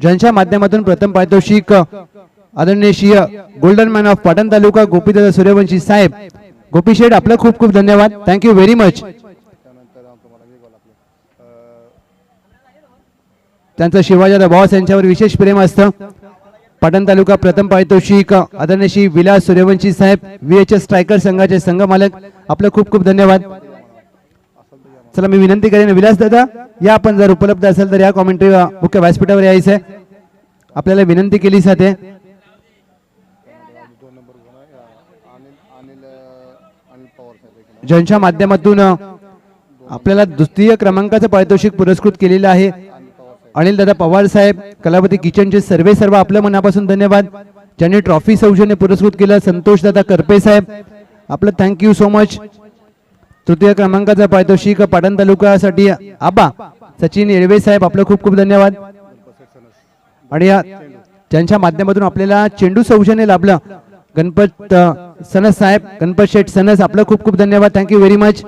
ज्यांच्या माध्यमातून प्रथम पारितोषिक आदरणीय golden man of Patan taluka Gopidada Suryavanshi saheb. Gopi Sheth आपलं खूप खूप धन्यवाद. थँक्यू व्हेरी मच त्यांचं शिवाजीदा बॉस यांच्यावर विशेष प्रेम असतं. पाटण तालुका प्रथम पारितोषिक आदरणीय Vilas Suryavanshi saheb V H S striker संघाचे संघ मालक आपलं खूप खूप धन्यवाद. चला मी विनंती करेन विलास दादा या आपण जर उपलब्ध असेल तर या कॉमेंट्री मुख्य व्यासपीठावर यायचं आहे आपल्याला विनंती केली जाते. ज्यांच्या माध्यमातून आपल्याला द्वितीय क्रमांकाचं पारितोषिक पुरस्कृत केलेलं आहे अनिल दादा पवार साहेब कलावती किचनचे सर्वे सर्व आपल्या मनापासून धन्यवाद. ज्यांनी ट्रॉफी सौजन्य पुरस्कृत केलं संतोष दादा करपे साहेब आपलं थँक्यू सो मच तृतीय क्रमांकाचा पारितोषिक पाटण तालुक्यासाठी आबा सचिन येळवे साहेब आपलं खूप खूप धन्यवाद. आणि त्यांच्या ज्यांच्या माध्यमातून आपल्याला चेंडू सौजन्य लाभलं. गणपत सनस साहेब गणपत शेठ सनस आपलं खूप खूप धन्यवाद. थँक्यू व्हेरी मच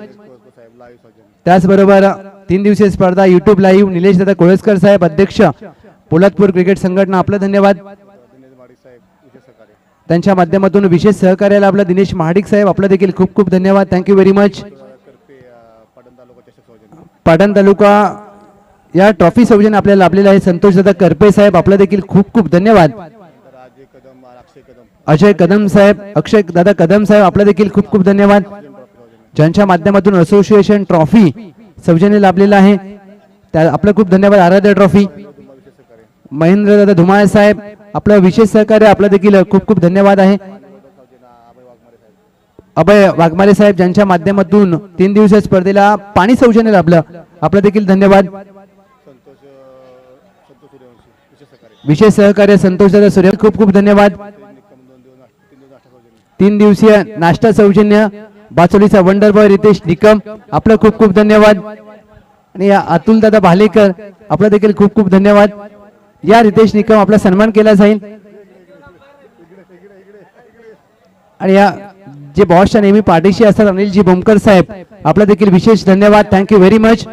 त्याचबरोबर तीन दिवसीय स्पर्धा युट्यूब लाईव्ह निलेश दादा कोळसकर साहेब अध्यक्ष पोलादपूर क्रिकेट संघटना आपलं धन्यवाद. त्यांच्या माध्यमातून विशेष सहकार्याला आपला दिनेश महाडिक साहेब आपलं देखील खूप खूप धन्यवाद. Thank you very much Karpe um, Patan taluka चषक सौजन्य पाटण तालुका या ट्रॉफी सौजन्य आपल्याला लाभलेलं आहे. संतोष दादा करपे साहेब आपलं देखील खूप खूप धन्यवाद. अजय कदम साहेब अक्षय दादा कदम साहेब आपलं देखील खूप खूप धन्यवाद. ज्यांच्या माध्यमातून असोसिएशन ट्रॉफी सौजन्य लाभलेलं आहे त्या आपलं खूप धन्यवाद. आराध्य ट्रॉफी. महेंद्र दादा धुमाळ साहेब आपलं विशेष सहकार्य आपलं देखील खूप खूप धन्यवाद आहे. अभय वाघमारे साहेब ज्यांच्या माध्यमातून तीन दिवसीय स्पर्धेला पाणी सौजन्य लाभलं. आपलं देखील धन्यवाद. विशेष सहकार्य संतोष दादा सूर्य. खूप खूप धन्यवाद. तीन दिवसीय नाश्ता सौजन्य. बाचोलीचा वंडर बॉय रितेश निकम. आपलं खूप खूप धन्यवाद. आणि या अतुल दादा भालेकर आपलं देखील खूप खूप धन्यवाद. या रितेश निकम आपला सन्मान केला जाईल. आणि या जे बॉसच्या नेहमी पाठीशी असतात अनिलजी बोमकर साहेब आपला देखील विशेष धन्यवाद. थँक्यू व्हेरी मच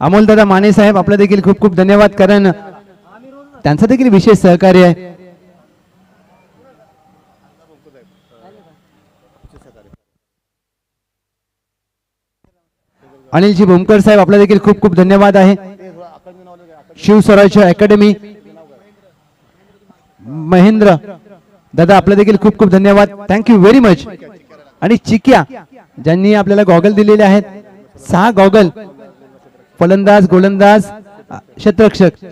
अमोल दादा माने साहेब आपला देखील खूप खूप धन्यवाद. कारण त्यांचं देखील विशेष सहकार्य आहे. अनिलजी भोमकर साहेब आपला देखील खूप खूप धन्यवाद आहे. शिवस्वराज्य अकॅडमी महेंद्र दादा आपलं देखील खूप खूप धन्यवाद. थँक्यू व्हेरी मच आणि चिक्या ज्यांनी आपल्याला गॉगल दिलेले आहेत सहा गॉगल. फलंदाज गोलंदाज अ, क्षेत्ररक्षक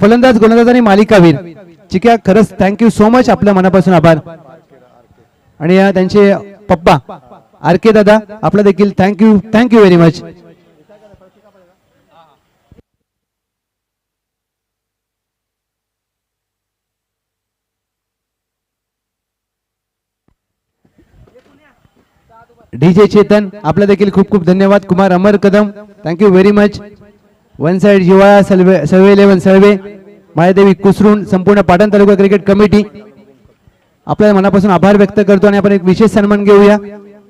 फलंदाज गोलंदाज आणि मालिकावीर. चिक्या खरंच थँक्यू सो मच आपल्या मनापासून आभार. आणि त्यांचे पप्पा आर के दादा आपलं देखील thank you thank you very much DJ Chetan आपलं देखील खूप खूप धन्यवाद. Kumar Amar Kadam thank you very much one side जिवाळा सलवे सलवे इलेव्हन सळवे मायादेवी कुसरून संपूर्ण पाटण तालुका क्रिकेट कमिटी आपल्या मनापासून आभार व्यक्त करतो आणि आपण एक विशेष सन्मान घेऊया.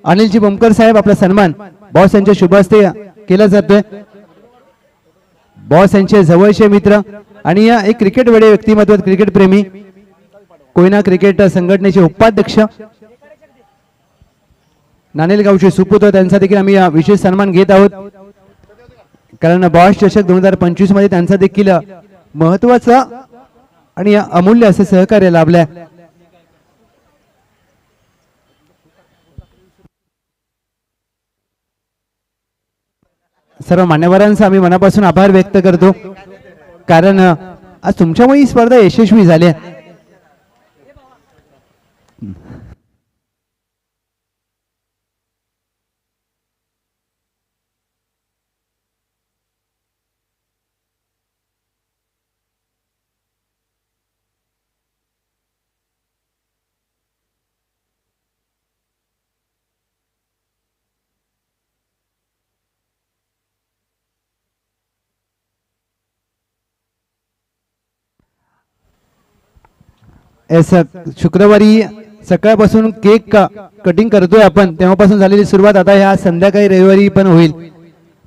अनिलजी बोमकर साहेब आपला सन्मान. बॉस यांच्या शुभ हस्ते केला जातोय. बॉस यांचे जवळचे मित्र आणि या एक क्रिकेट वेळे व्यक्तिमत्व क्रिकेट प्रेमी. कोयना क्रिकेट संघटनेचे उपाध्यक्ष. नाणेलगावचे सुपुत्र त्यांचा देखील आम्ही विशेष सन्मान घेत आहोत. कारण बॉस चषक दोन हजार पंचवीसमध्ये त्यांचा देखील महत्त्वाचा आणि अमूल्य असं सहकार्य लाभलंय. सर्व मान्यवरांचा आम्ही मनापासून आभार व्यक्त करतो. कारण आज तुमच्यामुळे ही स्पर्धा यशस्वी झाली आहे. शुक्रवारी सकाळपासून केक कटिंग करतोय आपण. तेव्हापासून झालेली सुरुवात आता ह्या संध्याकाळी रविवारी पण होईल.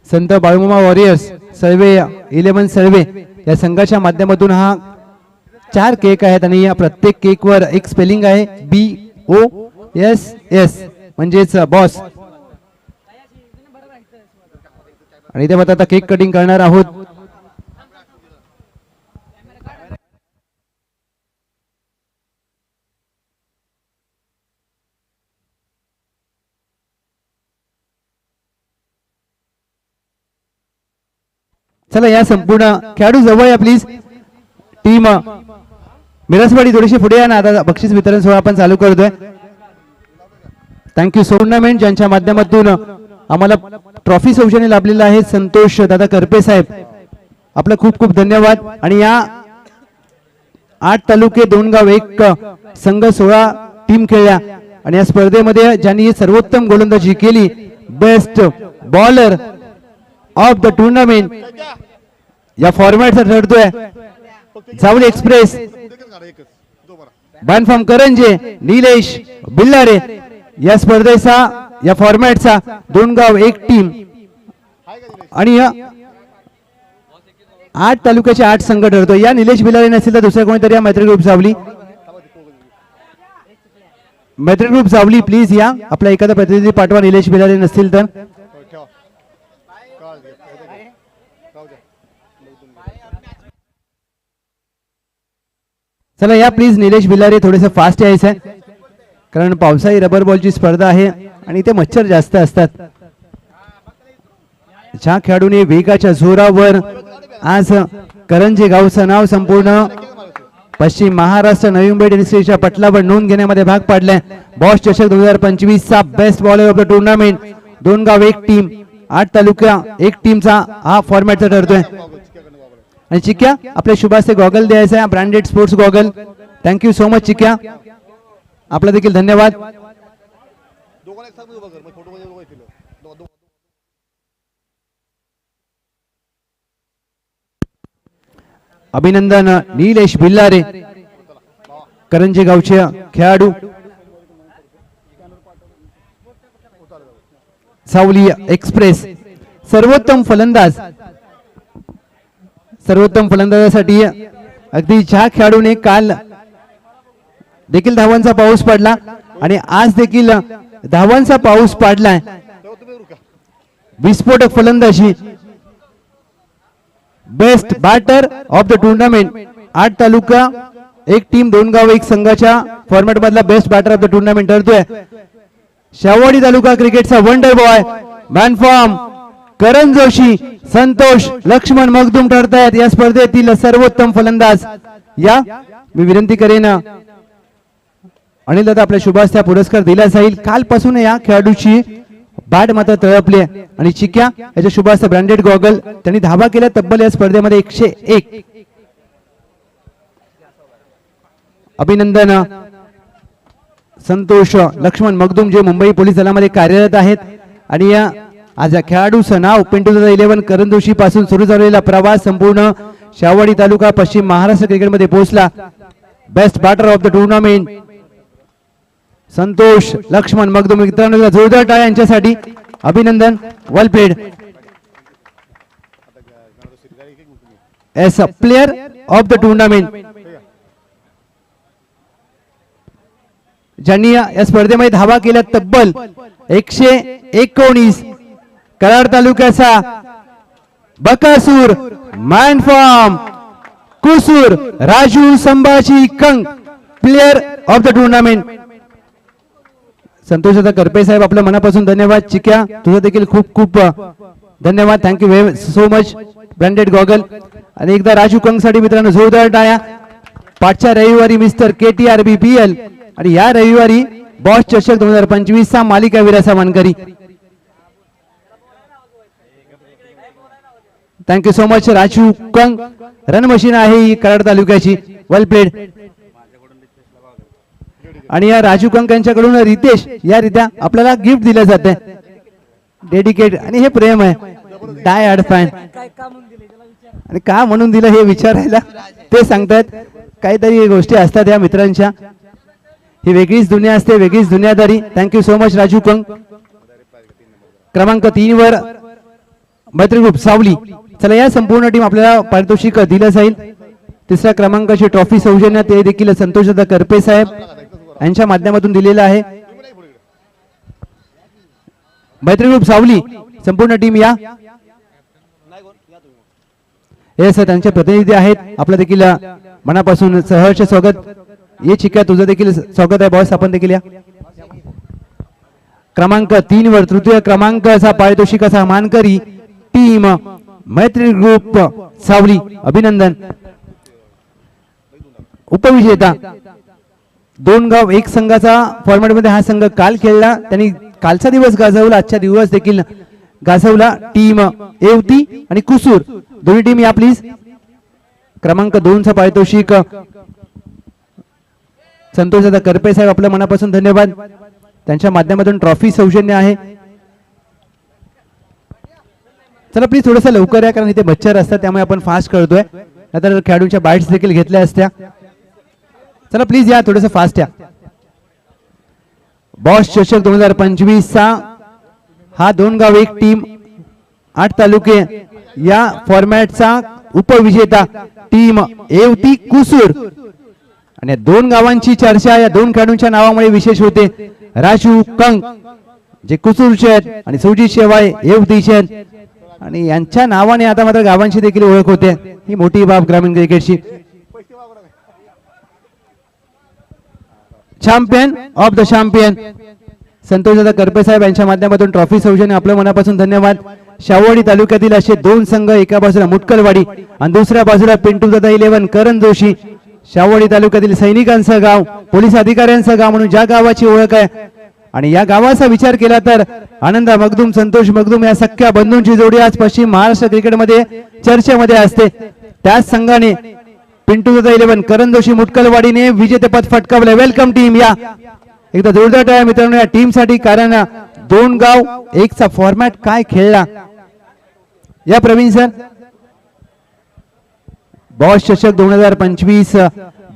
संत बाळूमामा वॉरियर्स सर्वे इलेव्हन सर्वे या संघाच्या माध्यमातून हा चार केक आहेत आणि या प्रत्येक केकवर एक स्पेलिंग आहे बी ओ एस एस म्हणजेच बॉस आणि ते आता केक कटिंग करणार आहोत. चला या संपूर्ण खेळाडू जवळ या प्लीज टीम uh, मिरसवाडी थोडीशी पुढे या ना. आता बक्षीस वितरण सोहळा आपण चालू करतोय. थँक्यू टुर्नामेंट ज्यांच्या माध्यमातून uh, आम्हाला ट्रॉफी सौजन्य लाभलेलं आहे संतोष दादा करपे साहेब. आपलं खूप खूप धन्यवाद. आणि या आठ तालुके दोन गाव एक uh, संघ सोळा टीम खेळल्या. आणि या स्पर्धेमध्ये ज्यांनी सर्वोत्तम गोलंदाजी केली best bowler of the tournament या फॉर्मॅटचा ठरतोय जावली एक्सप्रेस एकच बांधफाम करंजे निलेश बिल्लारे या स्पर्धेचा या फॉर्मॅटचा दोन गाव एक टीम आणि आठ तालुक्याचे आठ संघ ठरतो. या निलेश बिलारे नसेल तर दुसऱ्या कोणीतरी या मैत्री ग्रुप जावली मैत्री ग्रुप जावली प्लीज या. आपला एखादा प्रतिनिधी पाठवा निलेश बिलारे नसतील तर. चला या प्लीज निलेश बिलारे थोडेसं फास्ट यायचं. आहे कारण पावसाळी रबर बॉलची स्पर्धा आहे आणि इथे मच्छर जास्त असतात. ज्या खेळाडूने वेगाच्या जोरावर आज करंजे गावचं नाव संपूर्ण पश्चिम महाराष्ट्र नवी मुंबई टेनिसच्या पटलावर नोंद घेण्यामध्ये भाग पाडलाय. बॉस चषक दोन हजार पंचवीस चा best bowler of the tournament दोन गाव एक टीम आठ तालुक्या एक टीमचा हा फॉर्मॅटचा ठरतोय. आणि चिक्या आपल्या शुभाचे गॉगल द्यायचा आहे branded sports goggle. Thank you so much Chikya. आपला देखील धन्यवाद. अभिनंदन निलेश भिल्लारे करंजे गावचे खेळाडू सावली एक्सप्रेस सर्वोत्तम फलंदाज सर्वोत्तम फलंदाजासाठी अगदी ज्या खेळाडूने काल देखील धावांचा पाऊस पडला आणि आज देखील धावांचा पाऊस पडलाय. विस्फोटक फलंदाजी. Best batter of the tournament आठ तालुका एक टीम दोन गाव एक संघाच्या फॉर्मॅट मधला best batter of the tournament ठरतोय. Shavwadi taluka क्रिकेटचा wonder boy man form Karan Joshi. Santosh Laxman Magdum ठरतायत. या स्पर्धेतील सर्वोत्तम फलंदाज या. मी विनंती करेन. अनिल दादा आपल्या शुभास्त्या पुरस्कार दिला जाईल. कालपासून या खेळाडूची बॅट मात्र तळपली आणि चिक्या याच्या शुभास्त्या ब्रँडेड गॉगल त्यांनी धावा केला तब्बल या स्पर्धेमध्ये एकशे एक. अभिनंदन. संतोष लक्ष्मण मगदुम जे मुंबई पोलीस दलामध्ये कार्यरत आहेत. आणि या आज या खेळाडूचं नाव पिंटू दादा इलेव्हन करण जोशी पासून सुरू झालेला प्रवास संपूर्ण शावडी तालुका पश्चिम महाराष्ट्र क्रिकेटमध्ये पोहोचला. Best batter of the tournament Santosh Laxman Magdum. मित्रांनो जोरदार टाळ्या यांच्यासाठी अभिनंदन well played as a player of the tournament ज्यांनी या या स्पर्धेमध्ये धावा केल्या तब्बल एकशे एकोणीस कराड तालुक्याचा Bakasur man form Kusur Raju Sambhaji Kang player of the tournament Santosh आता करपे साहेब आपल्या मनापासून धन्यवाद. चिक्या तुझं देखील खूप खूप धन्यवाद. Thank you very so much branded goggle आणि एकदा राजू कंगसाठी मित्रांनो जोरदार टाळ्या. पाठच्या रविवारी mister K T R B P L. आणि या रविवारी बॉस चषक दोन हजार पंचवीस चा मालिका विराचा मानकरी thank you so much Raju Kang run machine आहे ही कराड तालुक्याची. वेल प्लेड आणि या राजू कंक यांच्याकडून रितेश या रित्या आपल्याला गिफ्ट दिलं जाते. डेडिकेट आणि हे प्रेम आहे. डाय आड फॅन आणि का म्हणून दिलं हे विचारायला? ते सांगतात काहीतरी गोष्टी असतात या मित्रांच्या. ही वेगळीच दुनिया असते वेगळीच दुनियादारी. Thank you so much Raju Kank क्रमांक तीन वर मैत्री सावली. चला या संपूर्ण टीम आपल्याला पारितोषिक दिलं जाईल. तिसऱ्या क्रमांकाची ट्रॉफी सौजन्य ते देखील संतोषदा करपे साहेब यांच्या माध्यमातून दिलेलं आहे. मैत्री ग्रुप सावली संपूर्ण टीम या. हे सर त्यांचे प्रतिनिधी आहेत. आपलं देखील मनापासून सहर्ष स्वागत. ये चिक्या तुझं देखील स्वागत आहे बॉस आपण देखील या. क्रमांक तीन वर तृतीय क्रमांकाचा पारितोषिकाचा मानकरी टीम मैत्री ग्रुप सावली अभिनंदन. उपविजेता. दोन गाव एक संघाचा फॉर्मॅटमध्ये हा संघ काल खेळला. त्यांनी कालचा दिवस गाजवला. आजच्या दिवस देखील गाजवला. टीम एवती आणि कुसूर. दोन्ही टीम या प्लीज क्रमांक दोनचा पारितोषिक. संतोष दादा करपे साहेब आपल्या मनापासून धन्यवाद. त्यांच्या माध्यमातून ट्रॉफी सौजन्य आहे. चला प्लीज थोडस लवकर या कारण इथे मच्छर असतात त्यामुळे आपण फास्ट करतोय नाहीतर खेळाडूंच्या बाईट्स देखील घेतल्या असत्या. चला प्लीज या थोडस फास्ट या. बॉस चषक दोन हजार पंचवीस चा हा दोन गाव एक टीम आठ तालुके. या फॉर्मॅटचा उपविजेता टीम एवती कुसूर. आणि दोन गावांची चर्चा या दोन खेळाडूंच्या नावामुळे विशेष होते. राजू कंक जे कुसूरचे आहेत आणि सुजित शेवाय एवतीचे आहेत. आणि यांच्या नावाने आता मात्र गावांची देखील ओळख होते. ही मोठी बाब ग्रामीण क्रिकेटची. Champion of the champion Santosh दादा करपे साहेब यांच्या माध्यमातून ट्रॉफी सौजन्य. आपल्या मनापासून धन्यवाद. शावडी तालुक्यातील असे दोन संघ एका बाजूला मुटकलवाडी आणि दुसऱ्या बाजूला पिंटू दादा इलेव्हन करण जोशी. शावडी तालुक्यातील सैनिकांचं गाव पोलीस अधिकाऱ्यांचं गाव म्हणून ज्या गावाची ओळख आहे आणि या गावाचा विचार केला तर आनंदा मगदूम संतोष मगदूम या सख्या बंधूंची जोडी आज पश्चिम महाराष्ट्र क्रिकेटमध्ये चर्चेमध्ये असते. त्याच संघाने पिंटू इलेव्हन करण जोशी मुटकलवाडीने विजेतेपद फटकावलं. वेलकम टीम या. एकदा जोरदार टाळ्या मित्रांनो या टीमसाठी कारण दोन गाव एकचा फॉर्मॅट काय खेळला? या प्रवीण सर. बॉस चषक दोन हजार पंचवीस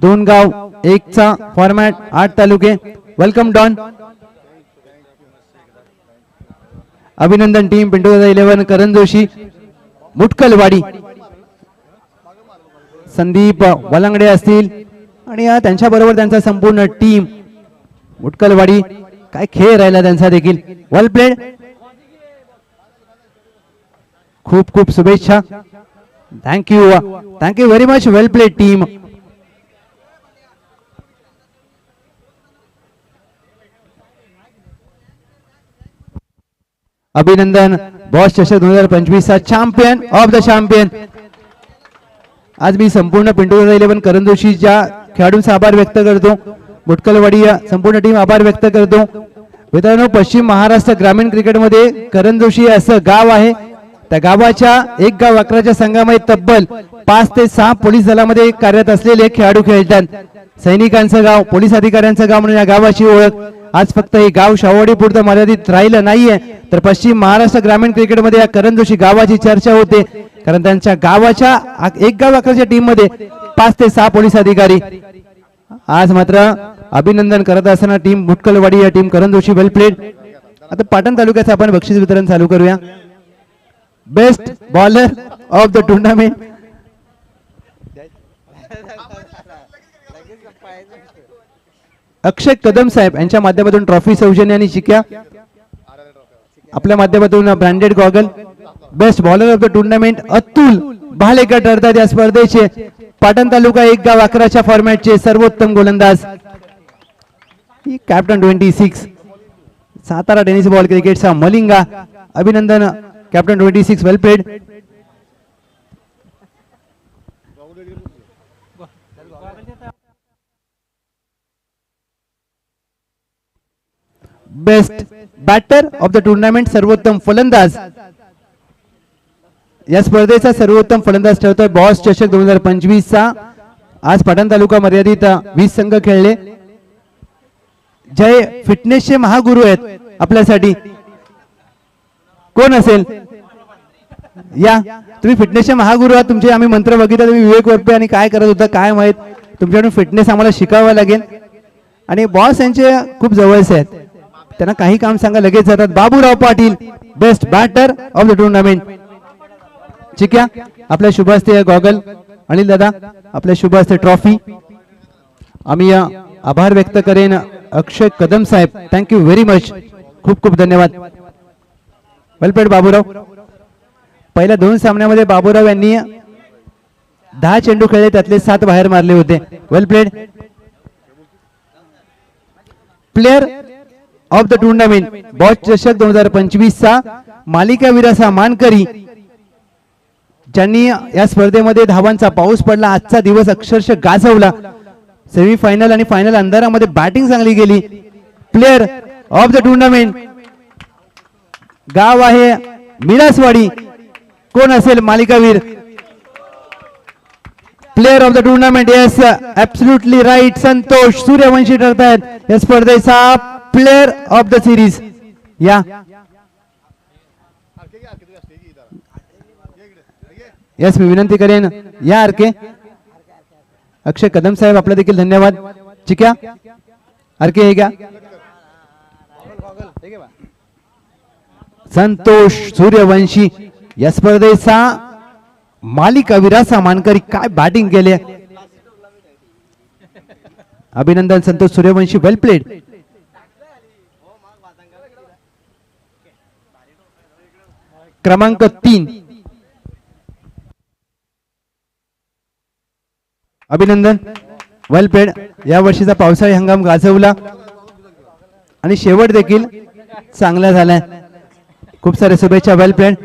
दोन गाव एकचा फॉर्मॅट आठ तालुके. वेलकम डॉन अभिनंदन team Pintu eleven eleven Karan Joshi Mutkalwadi Sandeep Walangade असतील आणि त्यांच्या बरोबर त्यांचा संपूर्ण टीम मुटकलवाडी काय खेळ राहिला त्यांचा देखील. वेल प्लेड खूप खूप शुभेच्छा. Thank you thank you very much well played team अभिनंदन बॉस चषक दोन हजार पंचवीसचा चॅम्पियन ऑफ द चॅम्पियन आज मी संपूर्ण पिंटू इलेव्हन करंदोशीच्या खेळाडूंचा आभार व्यक्त करतो. मुटकलवाडी या संपूर्ण टीम आभार व्यक्त करतो. मित्रांनो पश्चिम महाराष्ट्र ग्रामीण क्रिकेटमध्ये करण जोशी असं गाव आहे. त्या गावाच्या एक गाव अकराच्या संघामध्ये तब्बल पाच ते सहा पोलीस दलामध्ये कार्यरत असलेले खेळाडू खेळतात. सैनिकांचं गाव पोलीस अधिकाऱ्यांचं गाव म्हणून या गावाची ओळख. आज फक्त हे गाव शाववाडी मर्यादित राहिलं नाहीये. तर पश्चिम महाराष्ट्र ग्रामीण क्रिकेटमध्ये या करण जोशी गावाची चर्चा होते. कारण त्यांच्या गावाच्या एक गाव अकराच्या टीममध्ये पाच ते सहा पोलीस अधिकारी. आज मात्र अभिनंदन करत असताना टीम भुटकलवाडी या team Karan Joshi well played आता पाटण तालुक्याचं आपण बक्षीस वितरण चालू करूया. Best bowler of the tournament Akshay Kadam साहेब यांच्या माध्यमातून ट्रॉफी सौजन्य आणि शिक्या. आपल्या माध्यमातून branded goggle best bowler of the tournament Atul Bhalekar ठरतात या स्पर्धेचे. पाटण तालुका एक गाव अकराच्या फॉर्मॅटचे सर्वोत्तम गोलंदाज. Captain twenty six Satara tennis ball क्रिकेटचा मलिंगा. अभिनंदन captain twenty six well played best batter of the tournament सर्वोत्तम फलंदाज या स्पर्धेचा सर्वोत्तम फलंदाज ठरतोय. बॉस चषक दोन हजार पंचवीस चा आज पाटण तालुका मर्यादित वीस संघ खेळले. जय फिटनेसचे महागुरु आहेत आपल्यासाठी. कोण असेल? या. तुम्ही फिटनेसचे महागुरु आहात. तुमचे आम्ही मंत्र बघितला तुम्ही विवेक वरपे आणि काय करत होता काय माहीत? तुमच्याकडून फिटनेस आम्हाला शिकावा लागेल. आणि बॉस यांचे खूप जवळचे आहेत. त्यांना काही काम सांगा लगेच जातात. Baburao Patil best batter of the tournament चिक्या आपल्या शुभ असते गॉगल. अनिल दादा आपल्या शुभ असते ट्रॉफी. आम्ही आभार व्यक्त करेन अक्षय कदम साहेब. थँक्यू व्हेरी मच खूप खूप धन्यवाद. वेलपेड बाबूराव. पहिल्या दोन सामन्यामध्ये बाबूराव यांनी दहा चेंडू खेळले त्यातले सात बाहेर मारले होते. Well played player of the tournament boss चषक दोन हजार पंचवीस चा मालिका विरासा मानकरी. ज्यांनी या स्पर्धेमध्ये धावांचा पाऊस पडला आजचा दिवस अक्षरशः गाजवला. सेमीफायनल आणि फायनल अंधारामध्ये बॅटिंग चांगली गेली. प्लेअर ऑफ द टुर्नामेंट गाव आहे मिरासवाडी. कोण असेल मालिकावीर? Player of the tournament yes absolutely right Santosh. Suryavanshi ठरतायत. या स्पर्धेचा प्लेअर ऑफ़ द सिरीज या येस मी विनंती करेन या आर के अक्षय कदम साहेब आपला देखील धन्यवाद चिक्या आर के हे घ्या संतोष सूर्यवंशी या स्पर्धेचा मालिका विरासा मानकरी काय बॅटिंग केले अभिनंदन संतोष सूर्यवंशी वेल प्लेड क्रमांक तीन. अभिनंदन. वेल प्लेड या वर्षीचा पावसाळी हंगाम गाजवला. आणि शेवट देखील चांगला झालाय. खूप सारे शुभेच्छा वेल प्लेड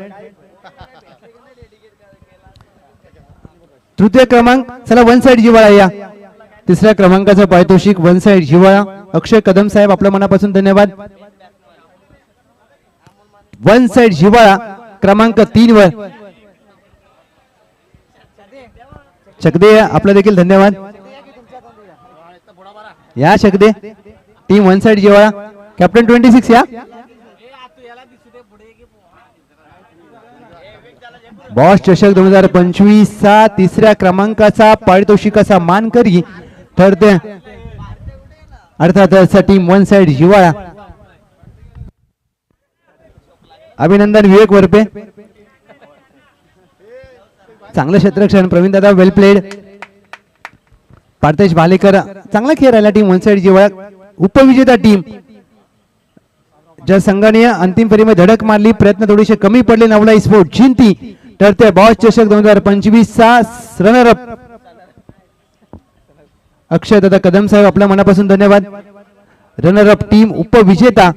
तृतीय क्रमांक चला वन साइड जिवाळा या. तिसऱ्या क्रमांकाचा पारितोषिक वन साइड जिवाळा अक्षय कदम साहेब आपल्या मनापासून धन्यवाद. वन साइड जिवाळा क्रमांक तीन वर. शकदे आपला देखील धन्यवाद. या शकदे टीम वन साइड जिवाळा. कॅप्टन ट्वेंटी सिक्स या. बॉस चषक दोन हजार पंचवीस चा तिसऱ्या क्रमांकाचा पारितोषिकाचा मान करी तर ते अर्थात टीम वन साइड जिवाळा. अभिनंदन विवेक वरपे. चांगलं क्षेत्रक्षण प्रवीण दादा वेल प्लेड पार्थेश भालेकर चांगला खेळ राहिला टीम वन साइड जिवाळा उपविजेता टीम ज्या संघाने अंतिम फेरीमध्ये धडक मारली. प्रयत्न थोडेसे कमी पडले. नवला स्पोर्ट जिंती. ठरते बॉस चषक दोन हजार पंचवीस चा रनर अप अक्षय दादा कदम साहेब आपल्या मनापासून धन्यवाद. रनर अप टीम उपविजेता.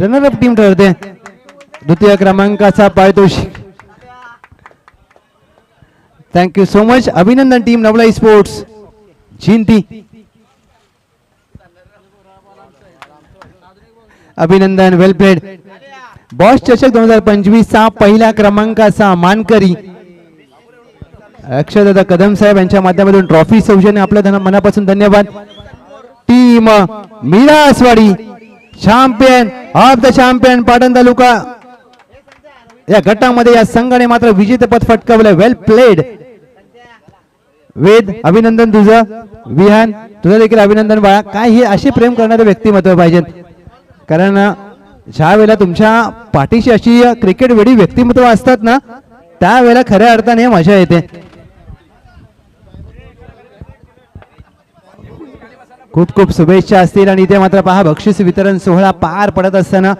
रनर अप टीम ठरते द्वितीय क्रमांकाचा पारितोषिक थँक्यू सो मच अभिनंदन टीम नवलाई स्पोर्ट्स जिंती अभिनंदन वेल प्लेड बॉस चषक दोन हजार पंचवीस चा पहिल्या क्रमांकाचा मानकरी अक्षयदादा कदम साहेब यांच्या माध्यमातून ट्रॉफी सौजन्य आपल्या मनापासून धन्यवाद. Team Miraswadi champion of the champion Patan taluka या गटामध्ये या संघाने मात्र विजेतेपद फटकावलं वेल प्लेड वेद अभिनंदन तुझं विहान. तुझं देखील अभिनंदन बाळा. काय हे असे प्रेम करणारे व्यक्तिमत्व पाहिजेत कारण ज्या वेळेला तुमच्या पाठीशी अशी क्रिकेट वेळी व्यक्तिमत्व असतात ना त्यावेळेला खऱ्या अर्थाने मजा येते. खूप खूप शुभेच्छा असतील आणि इथे मात्र पहा बक्षीस वितरण सोहळा पार पडत असताना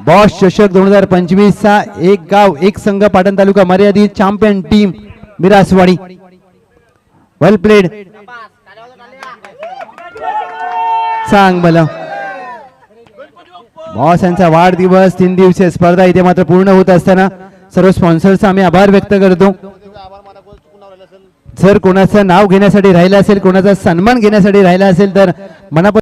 बॉस चषक दोन हजार पंचवीसचा एक गाव एक संघ पाटण तालुका मर्यादित champion team Miraswadi. Well played सांग मला. बॉस यांचा वाढदिवस तीन दिवसीय स्पर्धा इथे मात्र पूर्ण होत असताना सर्व स्पॉन्सरचा आम्ही आभार व्यक्त करतो आभार माना कोण चुकून राहिलं असेल जर कोणाचं नाव घेण्यासाठी राहिलं असेल कोणाचा सन्मान घेण्यासाठी राहिला असेल तर मनापासून